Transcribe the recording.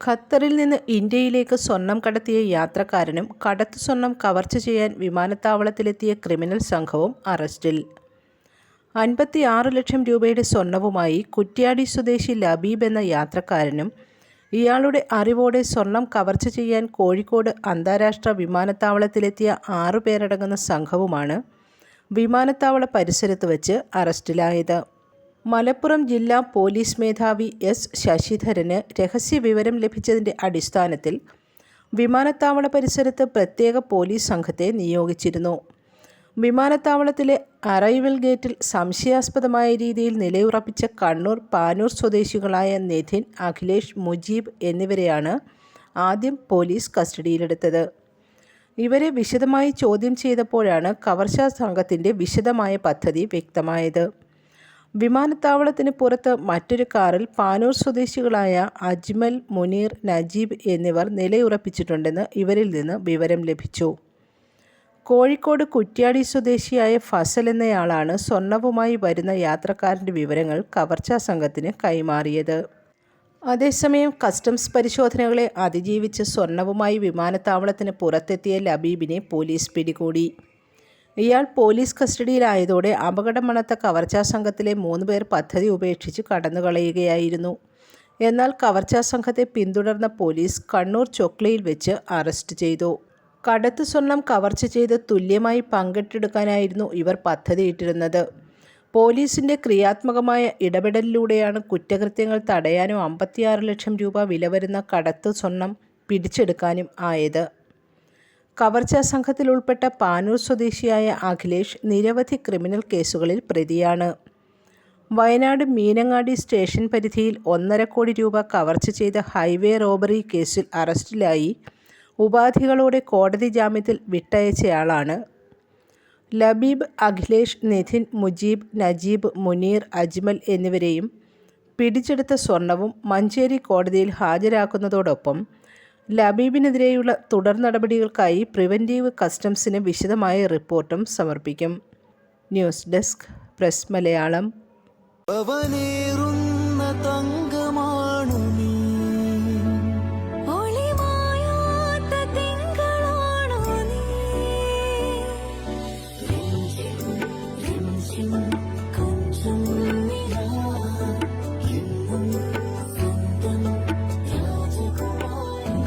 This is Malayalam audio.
ഖത്തറിൽ നിന്ന് ഇന്ത്യയിലേക്ക് സ്വർണം കടത്തിയ യാത്രക്കാരനും കടത്ത് സ്വർണം കവർച്ച ചെയ്യാൻ വിമാനത്താവളത്തിലെത്തിയ ക്രിമിനൽ സംഘവും അറസ്റ്റിൽ. അൻപത്തിയാറ് ലക്ഷം രൂപയുടെ സ്വർണവുമായി കുറ്റ്യാടി സ്വദേശി ലബീബ് എന്ന യാത്രക്കാരനും ഇയാളുടെ അറിവോടെ സ്വർണം കവർച്ച ചെയ്യാൻ കോഴിക്കോട് അന്താരാഷ്ട്ര വിമാനത്താവളത്തിലെത്തിയ ആറു പേരടങ്ങുന്ന സംഘവുമാണ് വിമാനത്താവള പരിസരത്ത് വച്ച് അറസ്റ്റിലായത്. മലപ്പുറം ജില്ലാ പോലീസ് മേധാവി എസ് ശശിധരന് രഹസ്യവിവരം ലഭിച്ചതിന്റെ അടിസ്ഥാനത്തിൽ വിമാനത്താവള പരിസരത്ത് പ്രത്യേക പോലീസ് സംഘത്തെ നിയോഗിച്ചിരുന്നു. വിമാനത്താവളത്തിലെ അറൈവൽ ഗേറ്റിൽ സംശയാസ്പദമായ രീതിയിൽ നിലയുറപ്പിച്ച കണ്ണൂർ പാനൂർ സ്വദേശികളായ നിധിൻ അഖിലേഷ് മുജീബ് എന്നിവരെയാണ് ആദ്യം പോലീസ് കസ്റ്റഡിയിലെടുത്തത്. ഇവരെ വിശദമായി ചോദ്യം ചെയ്തപ്പോഴാണ് കവർച്ചാ സംഘത്തിന്റെ വിശദമായ പദ്ധതി വ്യക്തമായത്. വിമാനത്താവളത്തിന് പുറത്ത് മറ്റൊരു കാറിൽ പാനൂർ സ്വദേശികളായ അജ്മൽ മുനീർ നജീബ് എന്നിവർ നിലയുറപ്പിച്ചിട്ടുണ്ടെന്ന് ഇവരിൽ നിന്ന് വിവരം ലഭിച്ചു. കോഴിക്കോട് കുറ്റ്യാടി സ്വദേശിയായ ഫസൽ എന്നയാളാണ് സ്വർണവുമായി വരുന്ന യാത്രക്കാരന്റെ വിവരങ്ങൾ കവർച്ചാ സംഘത്തിന് കൈമാറിയത്. അതേസമയം കസ്റ്റംസ് പരിശോധനകളെ അതിജീവിച്ച് സ്വർണവുമായി വിമാനത്താവളത്തിന് പുറത്തെത്തിയ ലബീബിനെ പോലീസ് പിടികൂടി. ഇയാൾ പോലീസ് കസ്റ്റഡിയിലായതോടെ അപകടം മണത്ത കവർച്ചാ സംഘത്തിലെ മൂന്ന് പേർ പദ്ധതി ഉപേക്ഷിച്ച് കടന്നുകളയുകയായിരുന്നു. എന്നാൽ കവർച്ചാ സംഘത്തെ പിന്തുടർന്ന പോലീസ് കണ്ണൂർ ചൊക്ലയിൽ വെച്ച് അറസ്റ്റ് ചെയ്തു. കടത്ത് സ്വർണം കവർച്ച ചെയ്ത് തുല്യമായി പങ്കിട്ടെടുക്കാനായിരുന്നു ഇവർ പദ്ധതിയിട്ടിരുന്നത്. പോലീസിന്റെ ക്രിയാത്മകമായ ഇടപെടലിലൂടെയാണ് കുറ്റകൃത്യങ്ങൾ തടയാനും അമ്പത്തിയാറ് ലക്ഷം രൂപ വില വരുന്ന കടത്ത് സ്വർണം പിടിച്ചെടുക്കാനും ആയത്. കവർച്ചാ സംഘത്തിൽ ഉൾപ്പെട്ട പാനൂർ സ്വദേശിയായ അഖിലേഷ് നിരവധി ക്രിമിനൽ കേസുകളിൽ പ്രതിയാണ്. വയനാട് മീനങ്ങാടി സ്റ്റേഷൻ പരിധിയിൽ ഒന്നര കോടി രൂപ കവർച്ച ചെയ്ത ഹൈവേ റോബറി കേസിൽ അറസ്റ്റിലായി ഉപാധികളോടെ കോടതി ജാമ്യത്തിൽ വിട്ടയച്ചയാളാണ്. ലബീബ് അഖിലേഷ് നിധിൻ മുജീബ് നജീബ് മുനീർ അജ്മൽ എന്നിവരെയും പിടിച്ചെടുത്ത സ്വർണവും മഞ്ചേരി കോടതിയിൽ ഹാജരാക്കുന്നതോടൊപ്പം ലബീബിനെതിരെയുള്ള തുടർ നടപടികൾക്കായി പ്രിവന്റീവ് കസ്റ്റംസിന് വിശദമായ റിപ്പോർട്ടും സമർപ്പിക്കും. News desk press Malayalam.